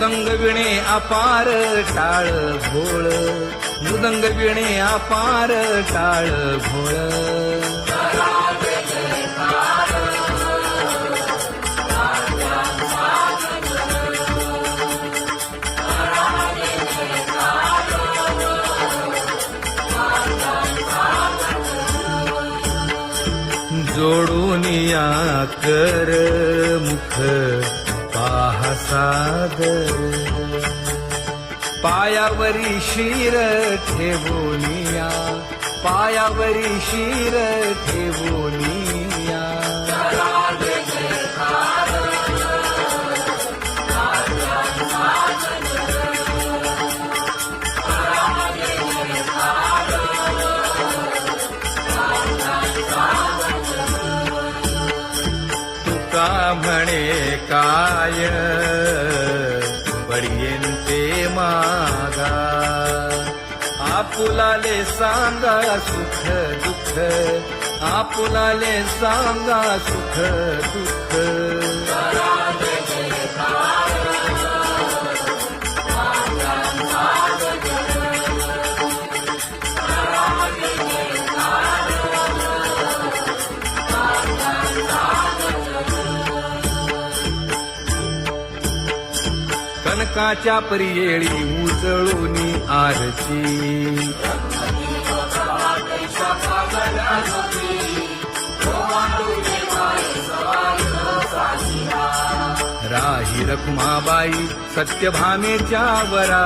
मृदंग विणे अपार टाळ भोळ मृदंग विणे अपार टाळ भोळ जोडू या कर मुख पाहसागर पायावरी शिर ठेवोनिया पायावरी शिर ठेवोनिया बडियेंते मागा आपुलाले सांगा सुख दुःख आपुलाले सांगा सुख दुःख लोकाच्या परियेळी उजळूनी आरती. राही रखुमाबाई सत्यभामेच्या वरा.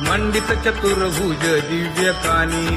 मंडित चतुर्भुज दिव्य कानी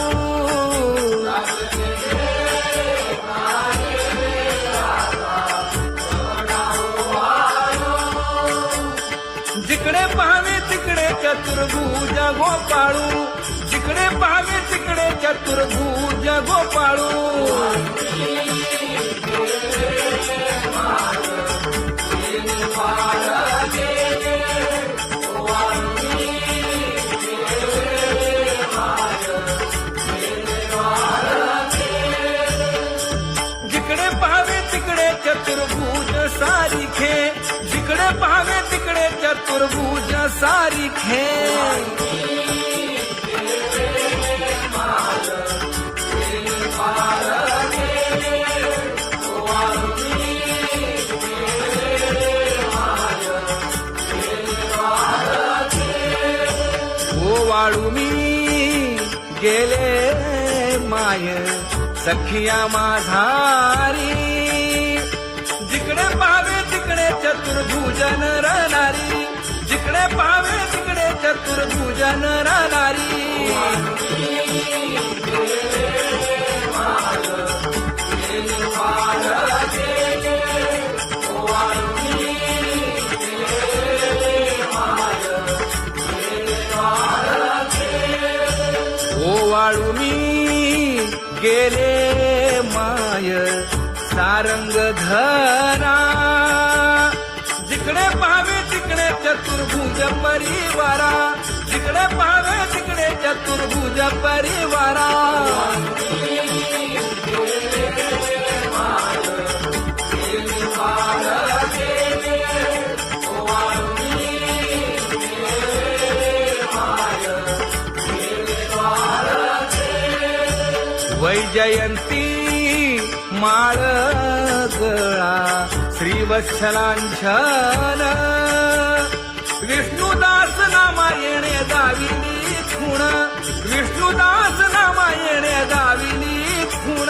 चतुर्भुज गोपाळू. जिकडे पाहावे तिकडे चतुर्भुज गोपाळू. जिकडे पाहावे तिकडे चतुर्भुज सारिखे. जिकडे पाहावे तिकडे चतुर्भुज सारी खे वाळू मी गेले माय सखिया माझारी चतुर्भुजन राहणारी जिकडे पाहावे तिकडे चतुर्भुजन राहणारी वाळू मी गेले माय सारंग धरा जिकडे पाहावे तिकडे चतुर्भुज परिवारा. जिकडे पाहावे तिकडे चतुर्भुज परिवारा. वैजयंती माळ गळा. वत्सलांछन विष्णुदास नामा येणे दाविनी खुण. विष्णुदास नामा येणे दाविनी खुण.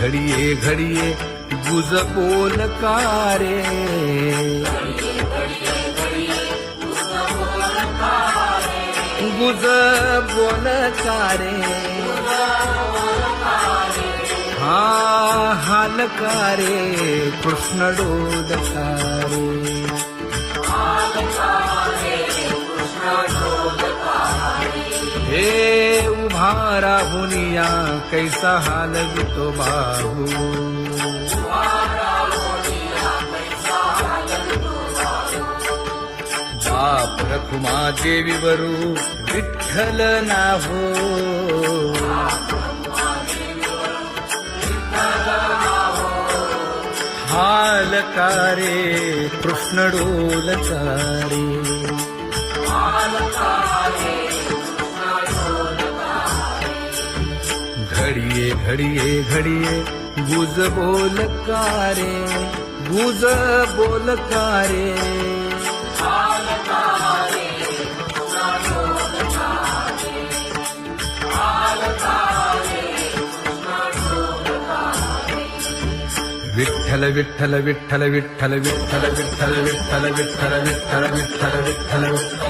घडिये घडिये गुज बोल कारे। गुज बोल कारे। हा हालकारे कृष्ण डोदकारे हे तुम्हारा हुनिया कैसा हाल विठोबा बाप रखुमा देवी वरू विठ्ठल ना हो। हाल कारे कृष्ण डोलकारे घडिये घडिये घडिये गुज बोलकारे गुज बोलकारे विठ्ठल विठ्ठल विठ्ठल विठ्ठल विठ्ठल विठ्ठल विठ्ठल विठ्ठल विठ्ठल विठ्ठल विठ्ठल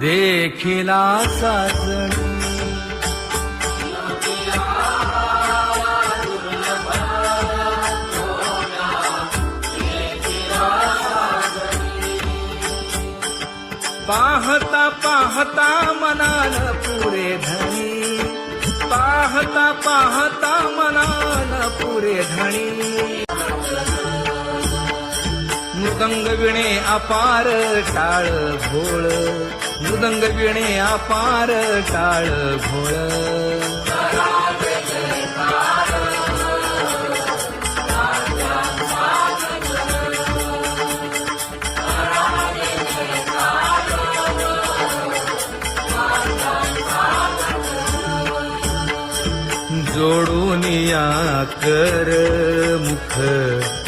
देखिला साजणी पाहता पाहता मनान पुरे धनी। पाहता पाहता मनान पुरे धनी। मृदंग विणे अपार टाळ भोळ मृदंग विणे अपार टाळ घोळ. जोडून या कर मुख.